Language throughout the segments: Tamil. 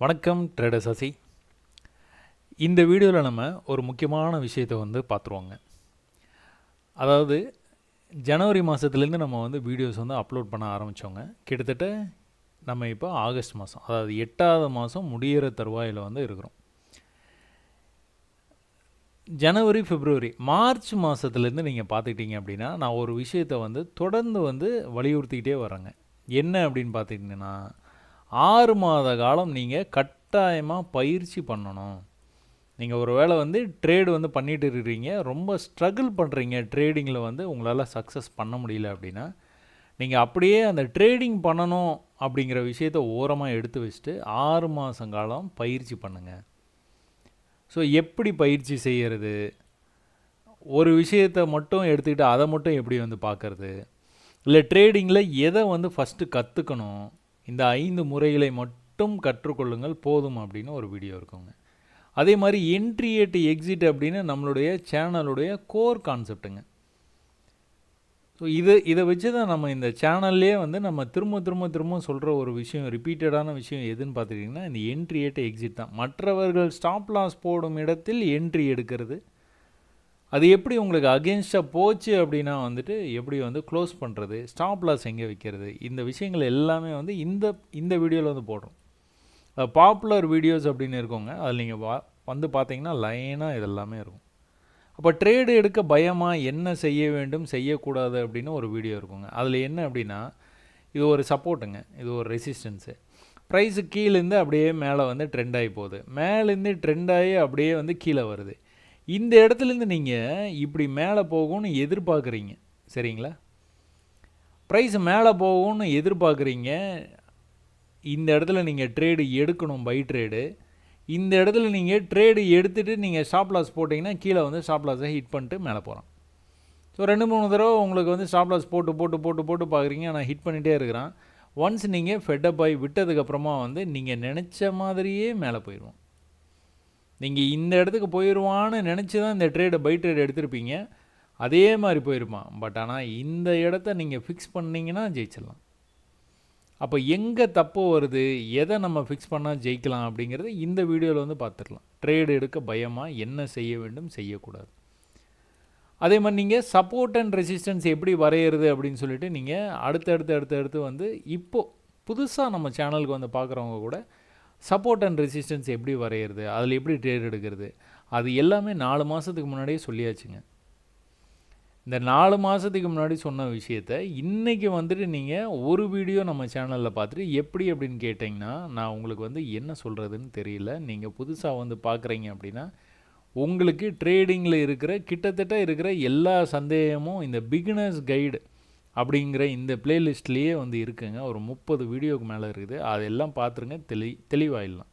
வணக்கம் ட்ரேடர் சசி. இந்த வீடியோவில் நம்ம ஒரு முக்கியமான விஷயத்தை வந்து பார்த்துருவோங்க அதாவது ஜனவரி மாதத்துலேருந்து நம்ம வந்து வீடியோஸ் வந்து அப்லோட் பண்ண ஆரம்பித்தோங்க கிட்டத்தட்ட நம்ம இப்போ ஆகஸ்ட் மாதம் அதாவது எட்டாவது மாதம் முடியிற தருவாயில் வந்து இருக்கிறோம். ஜனவரி பிப்ரவரி மார்ச் மாதத்துலேருந்து நீங்கள் பார்த்துக்கிட்டீங்க அப்படின்னா நான் ஒரு விஷயத்தை வந்து தொடர்ந்து வந்து வலியுறுத்திக்கிட்டே வரேங்க என்ன அப்படின்னு பார்த்துக்கிட்டிங்கன்னா ஆறு மாத காலம் நீங்கள் கட்டாயமாக பயிற்சி பண்ணணும். நீங்கள் ஒரு வேளை வந்து ட்ரேடு வந்து பண்ணிட்டு இருக்கிறீங்க ரொம்ப ஸ்ட்ரகிள் பண்ணுறீங்க ட்ரேடிங்கில் வந்து உங்களால் சக்ஸஸ் பண்ண முடியல அப்படின்னா நீங்கள் அப்படியே அந்த ட்ரேடிங் பண்ணணும் அப்படிங்கிற விஷயத்த ஓரமாக எடுத்து வச்சுட்டு ஆறு மாதம் காலம் பயிற்சி பண்ணுங்கள் ஸோ எப்படி பயிற்சி செய்கிறது ஒரு விஷயத்தை மட்டும் எடுத்துக்கிட்டு அதை மட்டும் எப்படி வந்து பார்க்குறது இல்லை ட்ரேடிங்கில் எதை வந்து ஃபஸ்ட்டு கற்றுக்கணும் இந்த ஐந்து முறைகளை மட்டும் கற்றுக்கொள்ளுங்கள் போதும் அப்படின்னு ஒரு வீடியோ இருக்குங்க. அதே மாதிரி என்ட்ரி எட்டு எக்ஸிட் அப்படின்னு நம்மளுடைய சேனலுடைய கோர் கான்செப்ட்டுங்க ஸோ இது இதை வச்சு தான் நம்ம இந்த சேனல்லே வந்து நம்ம திரும்ப திரும்ப திரும்ப சொல்கிற ஒரு விஷயம் ரிப்பீட்டடான விஷயம் எதுன்னு பார்த்துக்கிட்டிங்கன்னா இந்த என்ட்ரி எட்டு எக்ஸிட் தான். மற்றவர்கள் ஸ்டாப் லாஸ் போடும் இடத்தில் என்ட்ரி எடுக்கிறது. அது எப்படி உங்களுக்கு அகேன்ஸ்டாக போச்சு அப்படின்னா வந்துட்டு எப்படி வந்து க்ளோஸ் பண்ணுறது ஸ்டாப் லாஸ் எங்கே வைக்கிறது இந்த விஷயங்கள் எல்லாமே வந்து இந்த இந்த வீடியோவில் வந்து போடுறோம். பாப்புலர் வீடியோஸ் அப்படின்னு இருக்கோங்க அதில் நீங்கள் வா வந்து பார்த்தீங்கன்னா லைனாக இதெல்லாமே இருக்கும். அப்போ ட்ரேடு எடுக்க பயமாக என்ன செய்ய வேண்டும் செய்யக்கூடாது அப்படின்னு ஒரு வீடியோ இருக்குங்க. அதில் என்ன அப்படின்னா இது ஒரு சப்போர்ட்டுங்க இது ஒரு ரெசிஸ்டன்ஸு ப்ரைஸு கீழேருந்து அப்படியே மேலே வந்து ட்ரெண்ட் ஆகி போகுது. மேலேருந்து ட்ரெண்ட் ஆகி அப்படியே வந்து கீழே வருது. இந்த இடத்துலேருந்து நீங்கள் இப்படி மேலே போகும்னு எதிர்பார்க்குறீங்க. சரிங்களா? ப்ரைஸ் மேலே போகும்னு எதிர்பார்க்குறீங்க. இந்த இடத்துல நீங்கள் ட்ரேடு எடுக்கணும் பை ட்ரேடு இந்த இடத்துல நீங்கள் ட்ரேடு எடுத்துகிட்டு நீங்கள் ஸ்டாப் லாஸ் போட்டிங்கன்னா கீழே வந்து ஸ்டாப் லாஸை ஹிட் பண்ணிட்டு மேலே போகிறோம் ஸோ ரெண்டு மூணு தடவை உங்களுக்கு வந்து ஸ்டாப் லாஸ் போட்டு போட்டு போட்டு போட்டு பார்க்குறீங்க. நான் ஹிட் பண்ணிகிட்டே இருக்கிறான். ஒன்ஸ் நீங்கள் ஃபெட்டப் ஆகி விட்டதுக்கப்புறமா வந்து நீங்கள் நினச்ச மாதிரியே மேலே போயிடுவோம். நீங்கள் இந்த இடத்துக்கு போயிடுவான்னு நினச்சி தான் இந்த ட்ரேடை பை ட்ரேட் எடுத்திருப்பீங்க. அதே மாதிரி போயிருப்பான். பட் ஆனால் இந்த இடத்த நீங்கள் ஃபிக்ஸ் பண்ணிங்கன்னா ஜெயிச்சிடலாம். அப்போ எங்கே தப்பு வருது எதை நம்ம ஃபிக்ஸ் பண்ணால் ஜெயிக்கலாம் அப்படிங்கிறது இந்த வீடியோவில் வந்து பார்த்துடலாம் ட்ரேடு எடுக்க பயமாக என்ன செய்ய வேண்டும் செய்யக்கூடாது. அதே மாதிரி நீங்கள் சப்போர்ட் அண்ட் ரெசிஸ்டன்ஸ் எப்படி வரைகிறது அப்படின்னு சொல்லிட்டு நீங்கள் அடுத்தடுத்து அடுத்தடுத்து வந்து இப்போது புதுசாக நம்ம சேனலுக்கு வந்து பார்க்குறவங்க கூட சப்போர்ட் அண்ட் ரெசிஸ்டன்ஸ் எப்படி வரைகிறது அதில் எப்படி ட்ரேட் எடுக்கிறது? அது எல்லாமே நாலு மாதத்துக்கு முன்னாடியே சொல்லியாச்சுங்க. இந்த நாலு மாதத்துக்கு முன்னாடி சொன்ன விஷயத்த இன்றைக்கி வந்துட்டு நீங்கள் ஒரு வீடியோ நம்ம சேனலில் பார்த்துட்டு எப்படி அப்படின்னு கேட்டிங்கன்னா நான் உங்களுக்கு வந்து என்ன சொல்கிறதுன்னு தெரியல. நீங்கள் புதுசாக வந்து பார்க்குறீங்க அப்படின்னா உங்களுக்கு ட்ரேடிங்கில் இருக்கிற கிட்டத்தட்ட இருக்கிற எல்லா சந்தேகமும் இந்த பிகினர்ஸ் கைடு அப்படிங்கிற இந்த பிளேலிஸ்ட்லேயே வந்து இருக்குங்க. ஒரு முப்பது வீடியோக்கு மேலே இருக்குது. அதெல்லாம் பார்த்துருங்க தெளி தெளிவாயிடலாம்.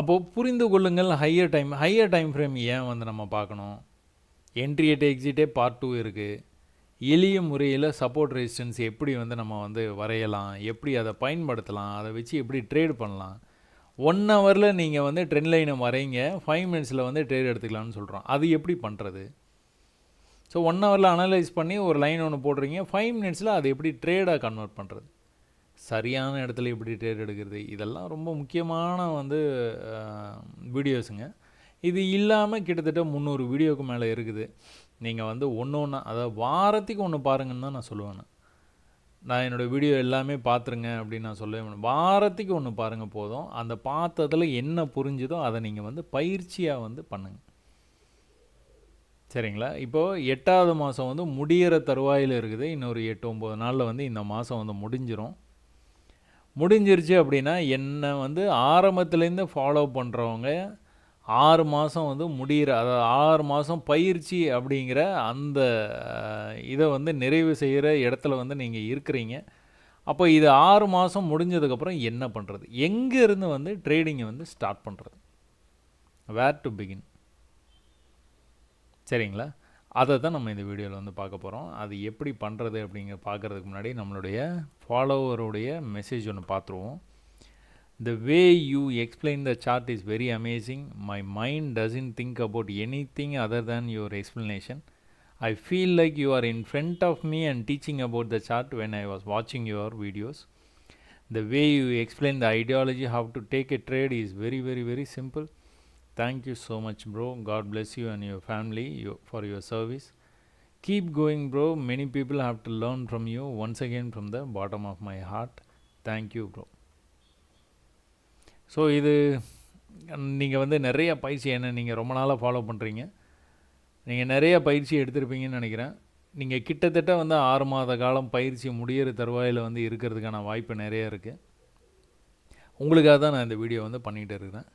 அப்போது புரிந்து கொள்ளுங்கள் higher time higher time frame ஏன் வந்து நம்ம பார்க்கணும்? என்ட்ரி எட் எக்ஸிட்டே பார்ட் டூ இருக்குது எளிய முறையில் சப்போர்ட் ரெசிஸ்டன்ஸ் எப்படி வந்து நம்ம வந்து வரையலாம்? எப்படி அதை பயன்படுத்தலாம்? அதை வச்சு எப்படி ட்ரேட் பண்ணலாம்? ஒன் ஹவரில் நீங்கள் வந்து ட்ரெண்ட் லைனை வரைங்க. ஃபைவ் மினிட்ஸில் வந்து ட்ரேட் எடுத்துக்கலாம்னு சொல்கிறோம் அது எப்படி பண்ணுறது ஸோ ஒன் ஹவரில் அனலைஸ் பண்ணி ஒரு லைன் ஒன்று போடுறீங்க. ஃபைவ் மினிட்ஸில் அதை எப்படி ட்ரேடாக கன்வெர்ட் பண்ணுறது சரியான இடத்துல எப்படி ட்ரேட் எடுக்கிறது? இதெல்லாம் ரொம்ப முக்கியமான வந்து வீடியோஸுங்க இது இல்லாமல் கிட்டத்தட்ட முந்நூறு வீடியோக்கு மேலே இருக்குது. நீங்கள் வந்து ஒன்று ஒன்றா அதாவது வாரத்துக்கு ஒன்று பாருங்கன்னு தான் நான் சொல்லுவேன் நான். என்னோடய வீடியோ எல்லாமே பார்த்துருங்க அப்படின்னு நான் சொல்லுவேன் வாரத்துக்கு ஒன்று பாருங்கள் போதும். அந்த பார்த்ததில் என்ன புரிஞ்சுதோ அதை நீங்கள் வந்து பயிற்சியாக வந்து பண்ணுங்கள் சரிங்களா? இப்போது எட்டாவது மாதம் வந்து முடிகிற தருவாயில் இருக்குது. இன்னொரு எட்டு ஒம்பது நாளில் வந்து இந்த மாதம் வந்து முடிஞ்சிடும் முடிஞ்சிருச்சு அப்படின்னா என்னை வந்து ஆரம்பத்துலேருந்து ஃபாலோ பண்ணுறவங்க ஆறு மாதம் வந்து முடிகிற அதாவது ஆறு மாதம் பயிற்சி அப்படிங்கிற அந்த இதை வந்து நிறைவு செய்கிற இடத்துல வந்து நீங்கள் இருக்கிறீங்க. அப்போ இது ஆறு மாதம் முடிஞ்சதுக்கப்புறம் என்ன பண்ணுறது எங்கேருந்து வந்து ட்ரேடிங்கை வந்து ஸ்டார்ட் பண்ணுறது வேர் டு பிகின் சரிங்களா? அதை தான் நம்ம இந்த வீடியோவில் வந்து பார்க்க போகிறோம் அது எப்படி பண்ணுறது அப்படிங்கிற பார்க்குறதுக்கு முன்னாடி நம்மளுடைய ஃபாலோவருடைய மெசேஜ் ஒன்று பார்த்துருவோம். The way you explain the chart is very amazing my mind doesn't think about anything other than your explanation I feel like you are in front of me and teaching about the chart when I was வாட்சிங் your videos the way you explain the ideology how to take a trade is very very very simple Thank you so much, bro. God bless you and your family you, for your service. Keep going, bro. Many people have to learn from you. Once again, from the bottom of my heart. Thank you bro so இது நீங்கள் வந்து நிறைய பயிற்சி என்ன நீங்கள் ரொம்ப நாளாக ஃபாலோ பண்ணுறீங்க நீங்கள் நிறைய பயிற்சி எடுத்திருப்பீங்கன்னு நினைக்கிறேன் நீங்கள் கிட்டத்தட்ட வந்து ஆறு மாத காலம் பயிற்சி முடியிற தருவாயில் வந்து இருக்கிறதுக்கான வாய்ப்பு நிறைய இருக்குது உங்களுக்காக தான் நான் இந்த வீடியோ வந்து பண்ணிகிட்டு இருக்கிறேன்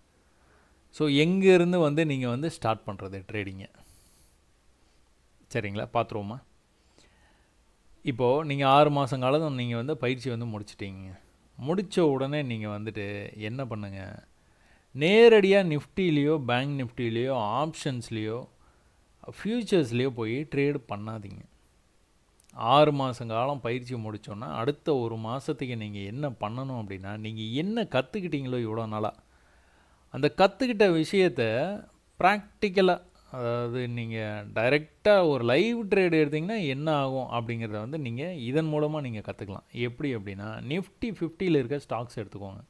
ஸோ எங்கேருந்து வந்து நீங்கள் வந்து ஸ்டார்ட் பண்ணுறது ட்ரேடிங்கை சரிங்களா? பார்த்துருவோமா இப்போது நீங்கள் ஆறு மாதம் காலம் நீங்கள் வந்து பயிற்சி வந்து முடிச்சிட்டிங்க. முடித்த உடனே நீங்கள் வந்துட்டு என்ன பண்ணுங்கள் நேரடியாக நிஃப்டிலேயோ பேங்க் நிஃப்டிலேயோ ஆப்ஷன்ஸ்லேயோ ஃப்யூச்சர்ஸ்லேயோ போய் ட்ரேடு பண்ணாதீங்க. ஆறு மாதம் காலம் பயிற்சி முடித்தோன்னா அடுத்த ஒரு மாதத்துக்கு நீங்கள் என்ன பண்ணணும் அப்படின்னா நீங்கள் என்ன கற்றுக்கிட்டீங்களோ இவ்வளோ நாளாக அந்த கற்றுக்கிட்ட விஷயத்த ப்ராக்டிக்கலாக அதாவது நீங்கள் டைரெக்டாக ஒரு லைவ் ட்ரேடு எடுத்திங்கன்னா என்ன ஆகும் அப்படிங்கிறத வந்து நீங்கள் இதன் மூலமாக நீங்கள் கற்றுக்கலாம் எப்படி அப்படின்னா நிஃப்டி ஃபிஃப்டியில் இருக்க ஸ்டாக்ஸ் எடுத்துக்கோங்க.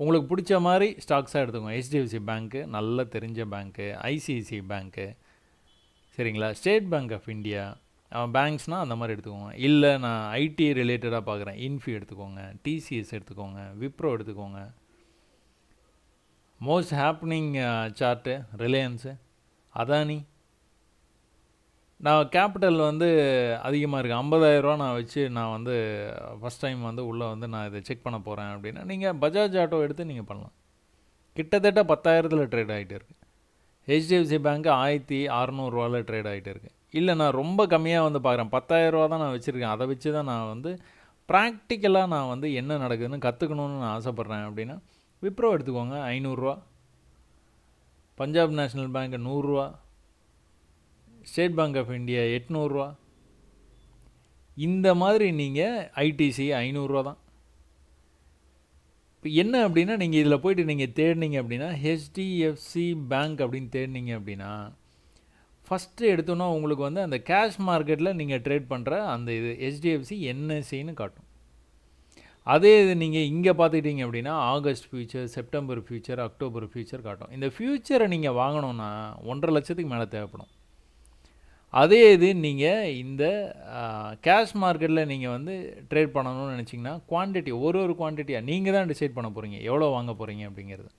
உங்களுக்கு பிடிச்ச மாதிரி ஸ்டாக்ஸாக எடுத்துக்கோங்க. ஹெச்டிஎஃப்சி பேங்க்கு நல்ல தெரிஞ்ச பேங்க்கு ஐசிஐசிஐ பேங்க்கு சரிங்களா? ஸ்டேட் பேங்க் ஆஃப் இந்தியா பேங்க்ஸ்னால் அந்த மாதிரி எடுத்துக்கோங்க. இல்லை நான் ஐடி ரிலேட்டடாக பார்க்குறேன் இன்ஃபி எடுத்துக்கோங்க. டிசிஎஸ் எடுத்துக்கோங்க. விப்ரோ எடுத்துக்கோங்க. Most happening chart Reliance Adani நான் கேபிட்டல் வந்து அதிகமாக இருக்குது ஐம்பதாயிரரூவா நான் வச்சு நான் வந்து ஃபஸ்ட் டைம் வந்து உள்ளே வந்து நான் இதை செக் பண்ண போகிறேன் அப்படின்னா நீங்கள் பஜாஜ் ஆட்டோ எடுத்து நீங்கள் பண்ணலாம். கிட்டத்தட்ட பத்தாயிரத்தில் ட்ரேட் ஆகிட்டு இருக்குது ஹெச்டிஎஃப்சி பேங்க்கு ஆயிரத்தி அறநூறுவாவில் ட்ரேட் ஆகிட்டு இருக்குது இல்லை நான் ரொம்ப கம்மியாக வந்து பார்க்குறேன் பத்தாயிரரூவா தான் நான் வச்சுருக்கேன். அதை வச்சு தான் நான் வந்து ப்ராக்டிக்கலாக நான் வந்து என்ன நடக்குதுன்னு கற்றுக்கணுன்னு நான் ஆசைப்பட்றேன் அப்படின்னா விப்ரோ எடுத்துக்கோங்க ஐநூறுரூவா. பஞ்சாப் நேஷ்னல் பேங்க் நூறுரூவா. ஸ்டேட் பேங்க் ஆஃப் இந்தியா எட்நூறுரூவா. இந்த மாதிரி நீங்கள் ஐடிசி ஐநூறுரூவா தான். இப்போ என்ன அப்படின்னா நீங்கள் இதில் போயிட்டு நீங்கள் தேடினீங்க அப்படின்னா ஹெச்டிஎஃப்சி பேங்க் அப்படின்னு தேடினீங்க அப்படின்னா ஃபஸ்ட்டு எடுத்தோன்னா உங்களுக்கு வந்து அந்த கேஷ் மார்க்கெட்டில் நீங்கள் ட்ரேட் பண்ணுற அந்த இது ஹெச்டிஎஃப்சி என்எஸ்சின்னு காட்டும். அதே இது நீங்கள் இங்கே பார்த்துக்கிட்டீங்க அப்படின்னா August future September future October future காட்டும். இந்த ஃபியூச்சரை நீங்கள் வாங்கணுன்னா ஒன்றரை லட்சத்துக்கு மேலே தேவைப்படும். அதே இது நீங்கள் இந்த கேஷ் மார்க்கெட்டில் நீங்கள் வந்து ட்ரேட் பண்ணணும்னு நினச்சிங்கன்னா குவான்டிட்டி ஒரு ஒரு குவான்டிட்டியாக நீங்கள் தான் டிசைட் பண்ண போகிறீங்க எவ்வளோ வாங்க போகிறீங்க அப்படிங்கிறது.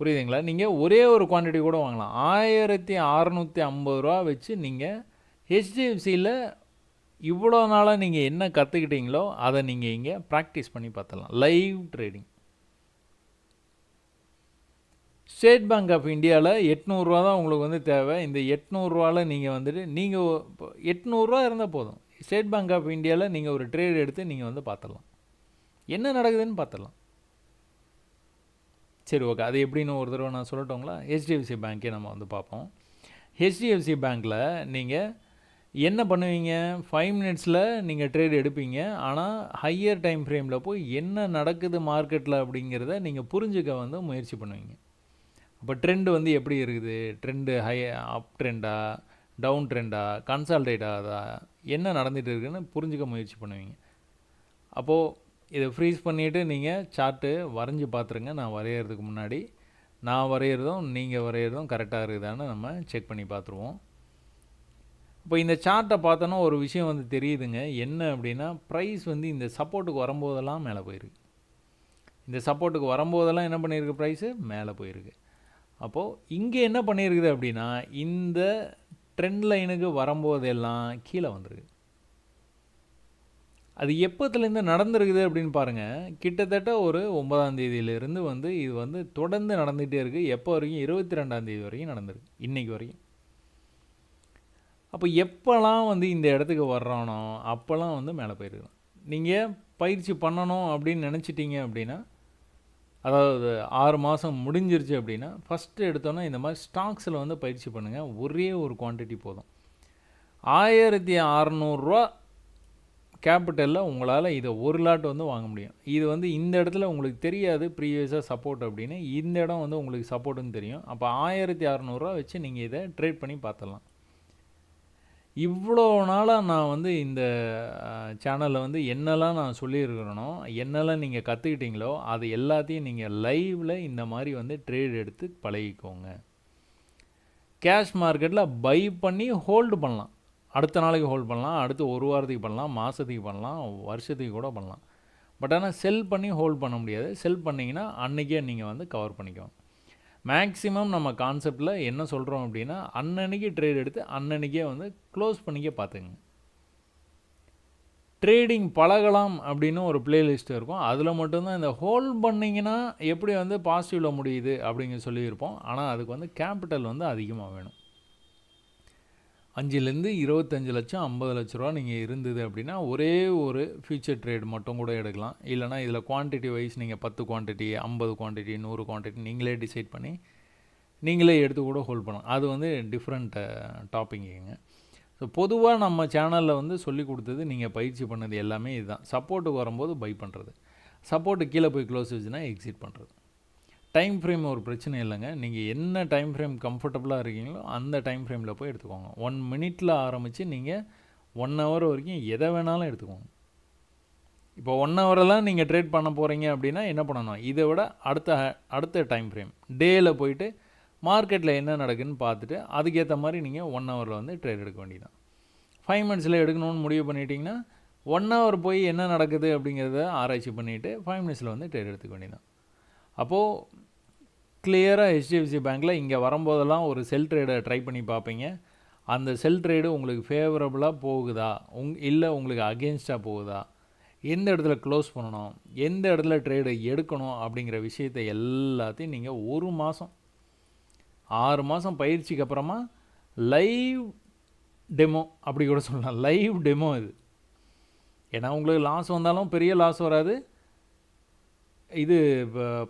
புரியுதுங்களா? நீங்கள் ஒரே ஒரு குவான்டிட்டி கூட வாங்கலாம். ஆயிரத்தி அறநூற்றி ஐம்பது ரூபா வச்சு நீங்கள் ஹெச்டிஎஃப்சியில் இவ்வளோ நாளாக நீங்கள் என்ன கற்றுக்கிட்டீங்களோ அதை நீங்கள் இங்கே ப்ராக்டிஸ் பண்ணி பார்த்துடலாம். Live trading State Bank of இந்தியாவில் எட்நூறுரூவா தான் உங்களுக்கு வந்து தேவை. இந்த எட்நூறுரூவாவில் நீங்கள் வந்துட்டு நீங்கள் எட்நூறுரூவா இருந்தால் போதும். ஸ்டேட் பேங்க் ஆஃப் இந்தியாவில் நீங்கள் ஒரு ட்ரேட் எடுத்து நீங்கள் வந்து பார்த்துடலாம். என்ன நடக்குதுன்னு பார்த்துடலாம். சரி ஓகே அது எப்படின்னு ஒரு தடவை நான் சொல்லட்டுங்களா? ஹெச்டிஎஃப்சி பேங்க்கே நம்ம வந்து பார்ப்போம். ஹெச்டிஎஃப்சி பேங்க்கில் நீங்கள் என்ன பண்ணுவீங்க? ஃபைவ் மினிட்ஸில் நீங்கள் ட்ரேட் எடுப்பீங்க. ஆனால் ஹையர் டைம் ஃப்ரேமில் போய் என்ன நடக்குது மார்க்கெட்டில் அப்படிங்கிறத நீங்கள் புரிஞ்சுக்க வந்து முயற்சி பண்ணுவீங்க. அப்போ ட்ரெண்டு வந்து எப்படி இருக்குது? ட்ரெண்டு ஹை அப் ட்ரெண்டா டவுன் ட்ரெண்டா கன்சால்டேட் ஆகுதா என்ன நடந்துகிட்டு இருக்குன்னு புரிஞ்சுக்க முயற்சி பண்ணுவீங்க. அப்போது இதை ஃப்ரீஸ் பண்ணிவிட்டு நீங்கள் சார்ட்டு வரைஞ்சி பார்த்துருங்க நான் வரைகிறதுக்கு முன்னாடி. நான் வரைகிறதும் நீங்கள் வரைகிறதும் கரெக்டாக இருக்குதான்னு நம்ம செக் பண்ணி பார்த்துருவோம் இப்போ இந்த சார்ட்டை பார்த்தோன்னா ஒரு விஷயம் வந்து தெரியுதுங்க. என்ன அப்படின்னா ப்ரைஸ் வந்து இந்த சப்போர்ட்டுக்கு வரும்போதெல்லாம் மேலே போயிருக்கு. இந்த சப்போர்ட்டுக்கு வரும்போதெல்லாம் என்ன பண்ணியிருக்கு ப்ரைஸு மேலே போயிருக்கு. அப்போது இங்கே என்ன பண்ணியிருக்குது அப்படின்னா இந்த ட்ரெண்ட் லைனுக்கு வரும்போதெல்லாம் கீழே வந்துருக்கு. அது எப்போத்துலேருந்து நடந்திருக்குது அப்படின்னு பாருங்கள் கிட்டத்தட்ட ஒரு ஒன்பதாம் தேதியிலேருந்து வந்து இது வந்து தொடர்ந்து நடந்துகிட்டே இருக்குது எப்போ வரைக்கும்? இருபத்தி ரெண்டாம் தேதி வரைக்கும் நடந்திருக்கு. இன்றைக்கி வரைக்கும். அப்போ எப்போல்லாம் வந்து இந்த இடத்துக்கு வர்றானோ அப்போல்லாம் வந்து மேலே போயிருக்கலாம் நீங்கள் பயிற்சி பண்ணணும் அப்படின்னு நினச்சிட்டிங்க அப்படின்னா அதாவது ஆறு மாதம் முடிஞ்சிருச்சு அப்படின்னா ஃபஸ்ட்டு எடுத்தோன்னா இந்த மாதிரி ஸ்டாக்ஸில் வந்து பயிற்சி பண்ணுங்கள் ஒரே ஒரு குவான்டிட்டி போதும். ஆயிரத்தி அறநூறுரூவா கேபிட்டலில் உங்களால் இதை ஒரு லாட் வந்து வாங்க முடியும். இது வந்து இந்த இடத்துல உங்களுக்கு தெரியாது ப்ரீவியஸாக சப்போர்ட் அப்படின்னு. இந்த இடம் வந்து உங்களுக்கு சப்போர்ட்டுன்னு தெரியும். அப்போ ஆயிரத்தி அறநூறுவா வச்சு நீங்கள் இதை ட்ரேட் பண்ணி பார்த்துடலாம். இவ்வளோ நாளாக நான் வந்து இந்த சேனலில் வந்து என்னெல்லாம் நான் சொல்லியிருக்கிறேனோ என்னெல்லாம் நீங்கள் கற்றுக்கிட்டீங்களோ அது எல்லாத்தையும் நீங்கள் லைவில் இந்த மாதிரி வந்து ட்ரேட் எடுத்து பழகிக்கோங்க. கேஷ் மார்க்கெட்டில் பை பண்ணி ஹோல்டு பண்ணலாம். அடுத்த நாளைக்கு ஹோல்ட் பண்ணலாம் அடுத்து ஒரு வாரத்துக்கு பண்ணலாம் மாதத்துக்கு பண்ணலாம் வருஷத்துக்கு கூட பண்ணலாம். பட் ஆனால் செல் பண்ணி ஹோல்ட் பண்ண முடியாது. செல் பண்ணிங்கன்னா அன்றைக்கே நீங்கள் வந்து கவர் பண்ணிக்கோங்க. மேக்ஸிமம் நம்ம கான்செப்டில் என்ன சொல்கிறோம் அப்படின்னா அன்னன்னைக்கு ட்ரேட் எடுத்து அன்னன்னைக்கே வந்து க்ளோஸ் பண்ணிக்க பார்த்துங்க ட்ரேடிங் பழகலாம் அப்படின்னு ஒரு பிளேலிஸ்ட் இருக்கும். அதில் மட்டும்தான் இந்த ஹோல்ட் பண்ணிங்கன்னா எப்படி வந்து பாசிட்டிவில் முடியுது அப்படிங்க சொல்லியிருப்போம். ஆனால் அதுக்கு வந்து கேபிட்டல் வந்து அதிகமாக வேணும். அஞ்சுலேருந்து இருபத்தஞ்சு லட்சம் ஐம்பது லட்ச ரூபா நீங்கள் இருந்தது அப்படின்னா ஒரே ஒரு ஃபியூச்சர் ட்ரேட் மட்டும் கூட எடுக்கலாம். இல்லைனா இதில் குவான்டிட்டி வைஸ் நீங்கள் பத்து குவான்டிட்டி ஐம்பது குவான்டிட்டி நூறு குவான்டிட்டி நீங்களே டிசைட் பண்ணி நீங்களே எடுத்து கூட ஹோல்ட் பண்ணலாம். அது வந்து டிஃப்ரெண்ட் டாப்பிங்குங்க ஸோ பொதுவாக நம்ம சேனலில் வந்து சொல்லி கொடுத்தது நீங்கள் பயிற்சி பண்ணது எல்லாமே இதுதான். சப்போர்ட்டுக்கு வரும்போது பை பண்ணுறது சப்போர்ட்டு கீழே போய் க்ளோஸ் வச்சுன்னா எக்ஸிட் பண்ணுறது டைம் ஃப்ரேம் ஒரு பிரச்சனை இல்லைங்க. நீங்கள் என்ன டைம் ஃப்ரேம் கம்ஃபர்டபுளாக இருக்கீங்களோ அந்த டைம் ஃப்ரேமில் போய் எடுத்துக்கோங்க. ஒன் மினிட்டில் ஆரம்பித்து நீங்கள் ஒன் ஹவர் வரைக்கும் எதை வேணாலும் எடுத்துக்கோங்க. இப்போ ஒன் ஹவரெல்லாம் நீங்கள் ட்ரேட் பண்ண போகிறீங்க அப்படின்னா என்ன பண்ணணும்? இதை விட அடுத்த அடுத்த டைம் ஃப்ரேம் டேயில் போயிட்டு மார்க்கெட்டில் என்ன நடக்குதுன்னு பார்த்துட்டு அதுக்கேற்ற மாதிரி நீங்கள் ஒன் ஹவரில் வந்து ட்ரேட் எடுக்க வேண்டியதான் ஃபைவ் மினிட்ஸில் எடுக்கணும்னு முடிவு பண்ணிட்டீங்கன்னா ஒன் ஹவர் போய் என்ன நடக்குது அப்படிங்கிறத ஆராய்ச்சி பண்ணிவிட்டு ஃபைவ் மினிட்ஸில் வந்து ட்ரேட் எடுத்துக்க வேண்டியதான் அப்போது கிளியராக ஹெச்டிஎஃப்சி பேங்க்கில் இங்கே வரும்போதெல்லாம் ஒரு செல் ட்ரேடை ட்ரை பண்ணி பார்ப்பீங்க. அந்த செல் ட்ரேடு உங்களுக்கு ஃபேவரபுளாக போகுதா? உங் இல்லை உங்களுக்கு அகேன்ஸ்டாக போகுதா? எந்த இடத்துல க்ளோஸ் பண்ணணும்? எந்த இடத்துல ட்ரேடு எடுக்கணும்? அப்படிங்கிற விஷயத்தை எல்லாத்தையும் நீங்கள் ஒரு மாதம் ஆறு மாதம் பயிற்சிக்கு அப்புறமா லைவ் டெமோ அப்படி கூட சொல்லலாம். லைவ் டெமோ இது. ஏன்னா உங்களுக்கு லாஸ் வந்தாலும் பெரிய லாஸ் வராது. இது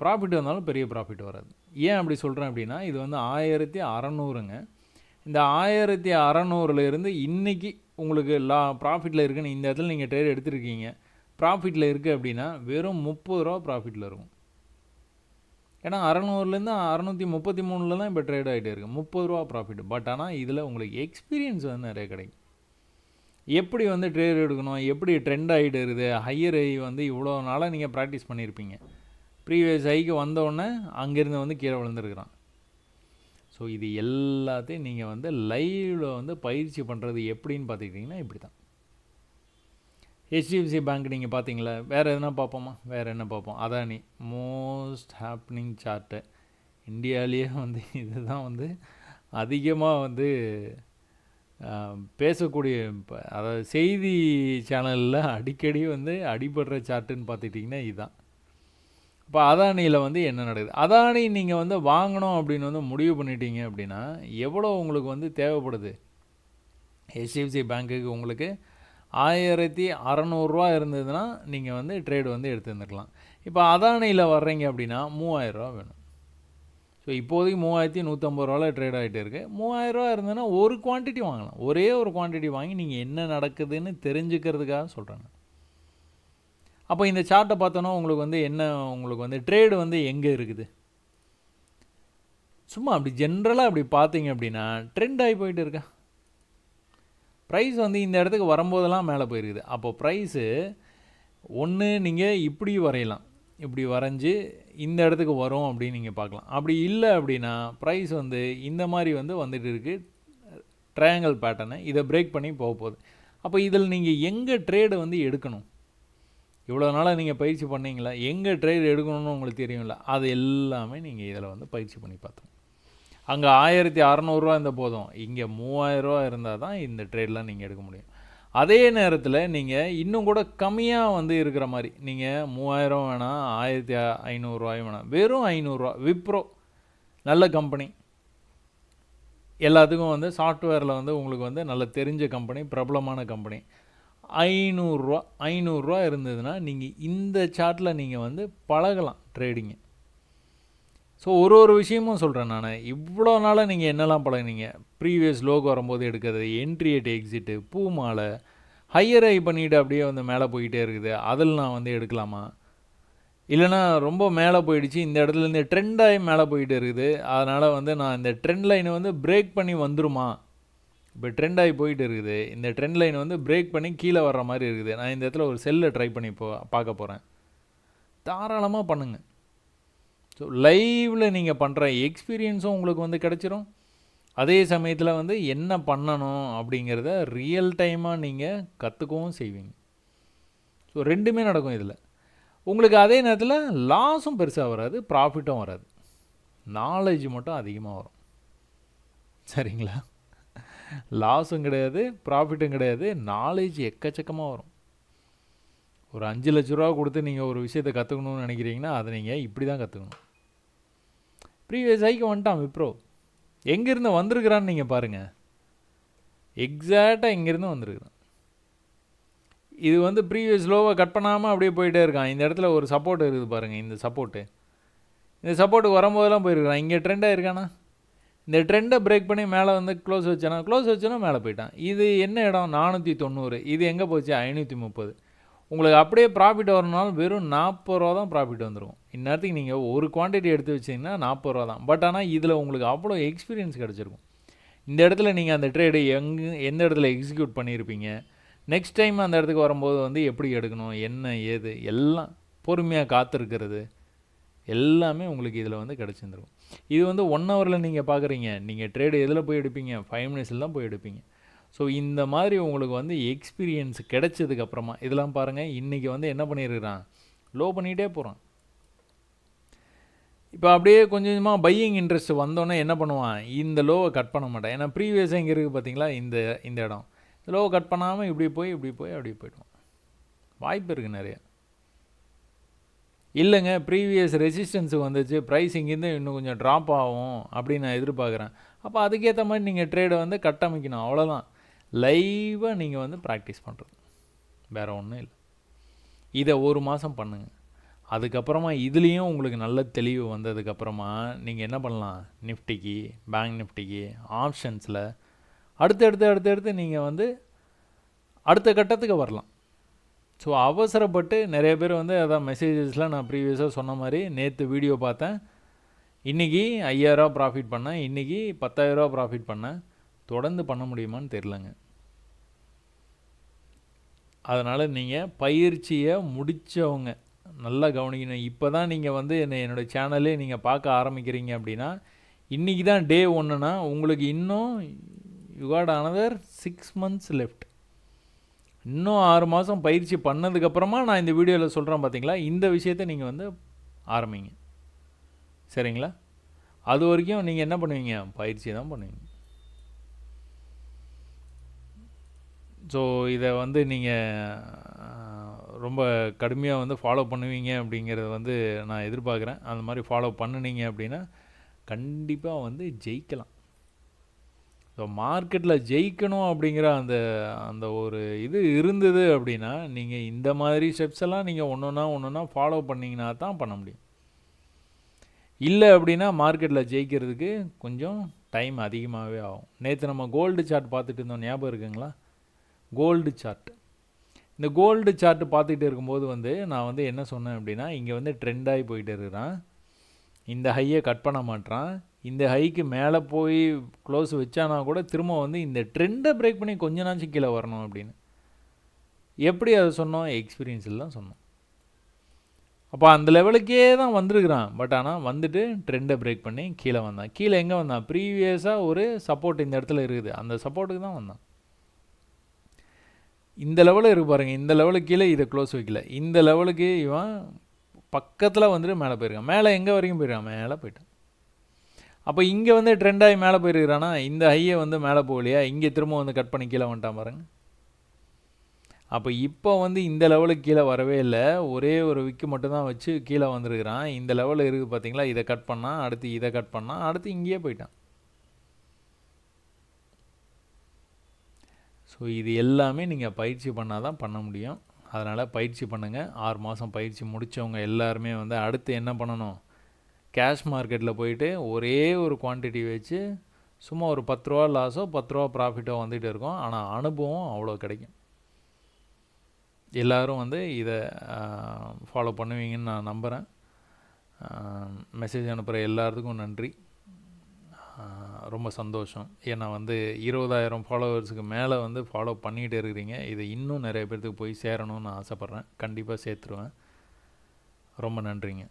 ப்ராஃபிட் வந்தாலும் பெரிய ப்ராஃபிட் வராது. ஏன் அப்படி சொல்கிறேன் அப்படின்னா இது வந்து ஆயிரத்தி அறநூறுங்க. இந்த ஆயிரத்தி அறநூறுலேருந்து இன்றைக்கி உங்களுக்கு லா ப்ராஃபிட்டில் இருக்குன்னு இந்த இடத்துல நீங்கள் ட்ரேட் எடுத்துருக்கீங்க. ப்ராஃபிட்டில் இருக்குது அப்படின்னா வெறும் முப்பது ரூபா ப்ராஃபிட்டில் இருக்கும். ஏன்னா அறநூறுலேருந்து அறநூற்றி முப்பத்தி மூணில் தான் இப்போ ட்ரேட் ஆகிட்டே இருக்குது முப்பது ரூபா ப்ராஃபிட் பட் ஆனால் இதில் உங்களுக்கு எக்ஸ்பீரியன்ஸ் வந்து நிறைய கிடைக்கும். எப்படி வந்து ட்ரேட் எடுக்கணும்? எப்படி ட்ரெண்ட் ஆகிட்டு இருக்குது? ஹையர் ஐ வந்து இவ்வளோ நாளாக நீங்கள் ப்ராக்டிஸ் பண்ணியிருப்பீங்க ப்ரீவியஸ் ஐக்கு வந்தோடனே அங்கேருந்து வந்து கீழே விழுந்துருக்குறான். ஸோ இது எல்லாத்தையும் நீங்கள் வந்து லைவில் வந்து பயிற்சி பண்ணுறது எப்படின்னு பார்த்துக்கிட்டிங்கன்னா இப்படி தான் ஹெச்டிஎஃப்சி பேங்க் நீங்கள் பார்த்தீங்களா? வேறு எதுனா பார்ப்போமா? வேறு என்ன பார்ப்போம்? அதானி மோஸ்ட் ஹாப்னிங் சார்ட்டு இந்தியாவிலேயே வந்து இதுதான் வந்து அதிகமாக வந்து பேசக்கூடிய இப்போ அதாவது செய்தி சேனலில் அடிக்கடி வந்து அடிபடுற சார்ட்டுன்னு பார்த்துட்டிங்கன்னா இதுதான் இப்போ அதானியில் வந்து என்ன நடக்குது? அதானி நீங்கள் வந்து வாங்கணும் அப்படின்னு வந்து முடிவு பண்ணிட்டீங்க அப்படின்னா எவ்வளோ உங்களுக்கு வந்து தேவைப்படுது? ஹெச்டிஎஃப்சி பேங்க்குக்கு உங்களுக்கு ஆயிரத்தி அறநூறுரூவா இருந்ததுன்னா நீங்கள் வந்து ட்ரேடு வந்து எடுத்துருந்துருக்கலாம். இப்போ அதானியில் வர்றீங்க அப்படின்னா மூவாயிரரூவா வேணும். ஸோ இப்போதைக்கு மூவாயிரத்தி நூற்றம்பது ரூபாவில் ட்ரேட் ஆகிட்டு இருக்குது மூவாயிரரூவா இருந்ததுன்னா ஒரு குவான்டிட்டி வாங்கலாம். ஒரே ஒரு குவான்டிட்டி வாங்கி நீங்கள் என்ன நடக்குதுன்னு தெரிஞ்சுக்கிறதுக்காக சொல்கிறேன் அப்போ இந்த சார்ட்டை பார்த்தோன்னா உங்களுக்கு வந்து என்ன உங்களுக்கு வந்து ட்ரேடு வந்து எங்கே இருக்குது? சும்மா அப்படி ஜென்ரலாக அப்படி பார்த்தீங்க அப்படின்னா ட்ரெண்ட் ஆகி போயிட்டு இருக்கா? ப்ரைஸ் வந்து இந்த இடத்துக்கு வரும்போதெல்லாம் மேலே போயிருக்குது. அப்போ ப்ரைஸு ஒன்று நீங்கள் இப்படி வரையலாம். இப்படி வரைஞ்சி இந்த இடத்துக்கு வரும் அப்படின்னு நீங்கள் பார்க்கலாம். அப்படி இல்லை அப்படின்னா ப்ரைஸ் வந்து இந்த மாதிரி வந்து வந்துட்டு இருக்குது ட்ரையாங்கல் பேட்டர்னு இதை பிரேக் பண்ணி போக போகுது. அப்போ இதில் நீங்கள் எங்கே ட்ரேடு வந்து எடுக்கணும்? இவ்வளோ நாளாக நீங்கள் பயிற்சி பண்ணீங்களா? எங்கே ட்ரேட் எடுக்கணும்னு உங்களுக்கு தெரியும்ல? அது எல்லாமே நீங்கள் இதில் வந்து பயிற்சி பண்ணி பார்த்தோம் அங்கே ஆயிரத்தி அறநூறுவா இருந்த போதும். இங்கே மூவாயிரரூவா இருந்தால் தான் இந்த ட்ரேட்லாம் நீங்கள் எடுக்க முடியும். அதே நேரத்தில் நீங்கள் இன்னும் கூட கம்மியாக வந்து இருக்கிற மாதிரி நீங்கள் மூவாயிரம் வேணாம் ஆயிரத்தி ஐநூறுரூவாயும் வேணாம். வெறும் ஐநூறுரூவா விப்ரோ நல்ல கம்பெனி எல்லாத்துக்கும் வந்து சாஃப்ட்வேரில் வந்து உங்களுக்கு வந்து நல்ல தெரிஞ்ச கம்பெனி பிரபலமான கம்பெனி ஐநூறுரூவா ஐநூறுரூவா இருந்ததுன்னா நீங்கள் இந்த சார்ட்டில் நீங்கள் வந்து பழகலாம் ட்ரேடிங்கு ஸோ ஒரு ஒரு விஷயமும் சொல்கிறேன் நான். இவ்வளோ நாளாக நீங்கள் என்னெல்லாம் பழகினீங்க? ப்ரீவியஸ் லோகோ வரும்போது எடுக்கிறது என்ட்ரி எட் எக்ஸிட்டு பூ மாலை ஹையர் ஐ பண்ணிவிட்டு அப்படியே வந்து மேலே போயிட்டே இருக்குது. அதில் நான் வந்து எடுக்கலாமா? இல்லைனா ரொம்ப மேலே போயிடுச்சு இந்த இடத்துலேருந்து ட்ரெண்டாகி மேலே போயிட்டு இருக்குது. அதனால் வந்து நான் இந்த ட்ரெண்ட் லைனை வந்து பிரேக் பண்ணி வந்துருமா? இப்போ ட்ரெண்ட் ஆகி போயிட்டு இருக்குது. இந்த ட்ரெண்ட் லைன் வந்து பிரேக் பண்ணி கீழே வர்ற மாதிரி இருக்குது. நான் இந்த இடத்துல ஒரு செல்லை ட்ரை பண்ணி போ பார்க்க போகிறேன் தாராளமாக பண்ணுங்கள் ஸோ லைவில் நீங்கள் பண்ணுற எக்ஸ்பீரியன்ஸும் உங்களுக்கு வந்து கிடச்சிரும். அதே சமயத்தில் வந்து என்ன பண்ணணும் அப்படிங்கிறத ரியல் டைமாக நீங்கள் கற்றுக்கவும் செய்வீங்க. ஸோ ரெண்டுமே நடக்கும் இதில். உங்களுக்கு அதே நேரத்தில் லாஸும் பெருசாக வராது ப்ராஃபிட்டும் வராது. நாலேஜ் மட்டும் அதிகமாக வரும். சரிங்களா? லாஸும் கிடையாது ப்ராஃபிட்டும் கிடையாது நாலேஜ் எக்கச்சக்கமாக வரும். ஒரு அஞ்சு லட்ச ரூபா கொடுத்து நீங்கள் ஒரு விஷயத்தை கற்றுக்கணும்னு நினைக்கிறீங்கன்னா அதை நீங்கள் இப்படி தான் கற்றுக்கணும் ப்ரீவியஸ் ஐக்கு வந்துட்டான் விப்ரோ. எங்கேருந்து வந்திருக்கிறான்னு நீங்கள் பாருங்கள் எக்ஸாக்டாக இங்கேருந்து வந்திருக்கிறான். இது வந்து ப்ரீவியஸ் லோவை கட் பண்ணாமல் அப்படியே போயிட்டே இருக்கான். இந்த இடத்துல ஒரு சப்போர்ட் இருக்குது பாருங்கள் இந்த சப்போர்ட்டு இந்த சப்போர்ட்டுக்கு வரும்போதெல்லாம் போயிருக்கிறான். இங்கே ட்ரெண்டாக இருக்கானா? இந்த ட்ரெண்டை பிரேக் பண்ணி மேலே வந்து க்ளோஸ் வச்சானா க்ளோஸ் வச்சோன்னா மேலே போயிட்டான். இது என்ன இடம்? நானூற்றி தொண்ணூறு. இது எங்கே போச்சு? ஐநூற்றி முப்பது. உங்களுக்கு அப்படியே ப்ராஃபிட் வரணுனாலும் வெறும் நாற்பது ரூபா தான் ப்ராஃபிட் வந்துடும் இந்நேரத்துக்கு நீங்கள் ஒரு குவான்டிட்டி எடுத்து வச்சிங்கன்னா நாற்பது ரூபா தான். பட் ஆனால் இதில் உங்களுக்கு அவ்வளோ எக்ஸ்பீரியன்ஸ் கிடச்சிருக்கும். இந்த இடத்துல நீங்கள் அந்த ட்ரேடு எங்கே எந்த இடத்துல எக்ஸிக்யூட் பண்ணியிருப்பீங்க? நெக்ஸ்ட் டைம் அந்த இடத்துக்கு வரும்போது வந்து எப்படி எடுக்கணும்? என்ன ஏது? எல்லாம் பொறுமையாக காத்திருக்கிறது. எல்லாமே உங்களுக்கு இதில் வந்து கிடச்சிருந்துருக்கும் இது வந்து ஒன் ஹவரில் நீங்கள் பார்க்குறீங்க நீங்கள் ட்ரேடு எதில் போய் எடுப்பீங்க? ஃபைவ் மினிட்ஸில் தான் போய் எடுப்பீங்க. ஸோ இந்த மாதிரி உங்களுக்கு வந்து எக்ஸ்பீரியன்ஸ் கிடைச்சதுக்கப்புறமா இதெல்லாம் பாருங்கள் இன்றைக்கி வந்து என்ன பண்ணியிருக்கிறான் லோ பண்ணிகிட்டே போகிறான் இப்போ அப்படியே கொஞ்சம் கொஞ்சமாக பையிங் இன்ட்ரெஸ்ட் வந்தோன்னே என்ன பண்ணுவான்? இந்த லோவை கட் பண்ண மாட்டேன். ஏன்னா ப்ரீவியஸாக இங்கே இருக்குது பார்த்தீங்களா இந்த இந்த இடம். இந்த லோவை கட் பண்ணாமல் இப்படி போய் இப்படி போய் அப்படி போய்டுவான். வாய்ப்பு இருக்குது நிறையா. இல்லைங்க ப்ரீவியஸ் ரெசிஸ்டன்ஸு வந்துச்சு. ப்ரைஸ் இங்கேருந்து இன்னும் கொஞ்சம் ட்ராப் ஆகும் அப்படின்னு நான் எதிர்பார்க்குறேன். அப்போ அதுக்கேற்ற மாதிரி நீங்கள் ட்ரேடை வந்து கட்டமைக்கணும் அவ்வளோதான் லைவாக நீங்கள் வந்து ப்ராக்டிஸ் பண்ணுறது வேறு ஒன்றும் இல்லை. இதை ஒரு மாதம் பண்ணுங்கள் அதுக்கப்புறமா இதுலேயும் உங்களுக்கு நல்ல தெளிவு வந்ததுக்கப்புறமா நீங்கள் என்ன பண்ணலாம்? நிஃப்டிக்கு பேங்க் நிஃப்டிக்கு ஆப்ஷன்ஸில் அடுத்தடுத்து அடுத்தடுத்து நீங்கள் வந்து அடுத்த கட்டத்துக்கு வரலாம். ஸோ அவசரப்பட்டு நிறைய பேர் வந்து அதான் மெசேஜஸ்லாம் நான் ப்ரீவியஸாக சொன்ன மாதிரி நேற்று வீடியோ பார்த்தேன். இன்றைக்கி ஐயாயிரரூவா ப்ராஃபிட் பண்ணேன். இன்றைக்கி பத்தாயிரரூவா ப்ராஃபிட் பண்ணேன். தொடர்ந்து பண்ண முடியுமான்னு தெரிலங்க அதனால் நீங்கள் பயிற்சியை முடித்தவங்க நல்லா கவனிக்கணும். இப்போ தான் நீங்கள் வந்து என்னை என்னோடய சேனலே நீங்கள் பார்க்க ஆரம்பிக்கிறீங்க அப்படின்னா இன்றைக்கி தான் டே ஒன்றுனா உங்களுக்கு இன்னும் you got another six months left இன்னும் ஆறு மாதம் பயிற்சி பண்ணதுக்கப்புறமா நான் இந்த வீடியோவில் சொல்கிறேன் பார்த்தீங்களா இந்த விஷயத்த நீங்கள் வந்து ஆரம்பிங்க. சரிங்களா? அது வரைக்கும் நீங்கள் என்ன பண்ணுவீங்க? பயிற்சி தான் பண்ணுவீங்க. ஸோ இதை வந்து நீங்கள் ரொம்ப கடுமையாக வந்து ஃபாலோ பண்ணுவீங்க அப்படிங்கிறத வந்து நான் எதிர்பார்க்குறேன். அந்த மாதிரி ஃபாலோ பண்ணுனீங்க அப்படின்னா கண்டிப்பாக வந்து ஜெயிக்கலாம். ஸோ மார்க்கெட்டில் ஜெயிக்கணும் அப்படிங்கிற அந்த அந்த ஒரு இது இருந்தது அப்படின்னா நீங்கள் இந்த மாதிரி ஸ்டெப்ஸ் எல்லாம் நீங்கள் ஒன்று ஒன்றா ஒன்று ஒன்றா ஃபாலோ பண்ணிங்கன்னா தான் பண்ண முடியும். இல்லை அப்படின்னா மார்க்கெட்டில் ஜெயிக்கிறதுக்கு கொஞ்சம் டைம் அதிகமாகவே ஆகும். நேற்று நம்ம கோல்டு சார்ட் பார்த்துட்டு இருந்தோம். ஞாபகம் இருக்குங்களா? கோல்டு சார்ட் இந்த கோல்டு சார்ட் பார்த்துக்கிட்டு இருக்கும்போது வந்து நான் வந்து என்ன சொன்னேன் அப்படின்னா இங்கே வந்து ட்ரெண்டாகி போயிட்டு இருக்கிறான். இந்த ஹையை கட் பண்ண மாட்டான் இந்த ஹைக்கு மேலே போய் க்ளோஸ் வச்சானா கூட திரும்ப வந்து இந்த ட்ரெண்டை பிரேக் பண்ணி கொஞ்ச நாச்சும் கீழே வரணும் அப்படின்னு. எப்படி அதை சொன்னோம்? எக்ஸ்பீரியன்ஸில் தான் சொன்னோம். அப்போ அந்த லெவலுக்கே தான் வந்திருக்கிறான். பட் ஆனால் வந்துட்டு ட்ரெண்டை பிரேக் பண்ணி கீழே வந்தான். கீழே எங்கே வந்தான்? ப்ரீவியஸாக ஒரு சப்போர்ட் இந்த இடத்துல இருக்குது. அந்த சப்போர்ட்டுக்கு தான் வந்தான். இந்த லெவலில் இருக்கு பாருங்கள் இந்த லெவலுக்கு கீழே இதை க்ளோஸ் வைக்கல. இந்த லெவலுக்கு இவன் பக்கத்தில் வந்துட்டு மேலே போயிருக்கான். மேலே எங்கே வரைக்கும் போயிருக்கான்? மேலே போயிட்டான். அப்போ இங்கே வந்து ட்ரெண்டாகி மேலே போயிருக்கிறானா? இந்த ஹையை வந்து மேலே போகலையா? இங்கே திரும்ப வந்து கட் பண்ணி கீழே வந்துட்டான் பாருங்க. அப்போ இப்போ வந்து இந்த லெவலுக்கு கீழே வரவே இல்லை. ஒரே ஒரு விக்கு மட்டும்தான் வச்சு கீழே வந்திருக்கிறான். இந்த லெவலில் இருக்குது பார்த்தீங்களா இதை கட் பண்ணால் அடுத்து இதை கட் பண்ணால் அடுத்து இங்கேயே போயிட்டான். ஸோ இது எல்லாமே நீங்கள் பயிற்சி பண்ணால் தான் பண்ண முடியும். அதனால் பயிற்சி பண்ணுங்கள் ஆறு மாதம் பயிற்சி முடித்தவங்க எல்லாருமே வந்து அடுத்து என்ன பண்ணணும்? கேஷ் மார்க்கெட்டில் போயிட்டு ஒரே ஒரு குவான்டிட்டி வச்சு சும்மா ஒரு பத்து ரூபா லாஸோ பத்து ரூபா ப்ராஃபிட்டோ வந்துகிட்டு இருக்கும். ஆனால் அனுபவம் அவ்வளோ கிடைக்கும். எல்லோரும் வந்து இதை ஃபாலோ பண்ணுவீங்கன்னு நான் நம்புகிறேன் மெசேஜ் அனுப்புகிற எல்லாத்துக்கும் நன்றி. ரொம்ப சந்தோஷம். ஏன்னா வந்து இருபதாயிரம் ஃபாலோவர்ஸுக்கு மேலே வந்து ஃபாலோ பண்ணிகிட்டு இருக்கிறீங்க. இது இன்னும் நிறைய பேர்த்துக்கு போய் சேரணும்னு ஆசைப்பட்றேன். கண்டிப்பாக சேர்த்துருவேன். ரொம்ப நன்றிங்க.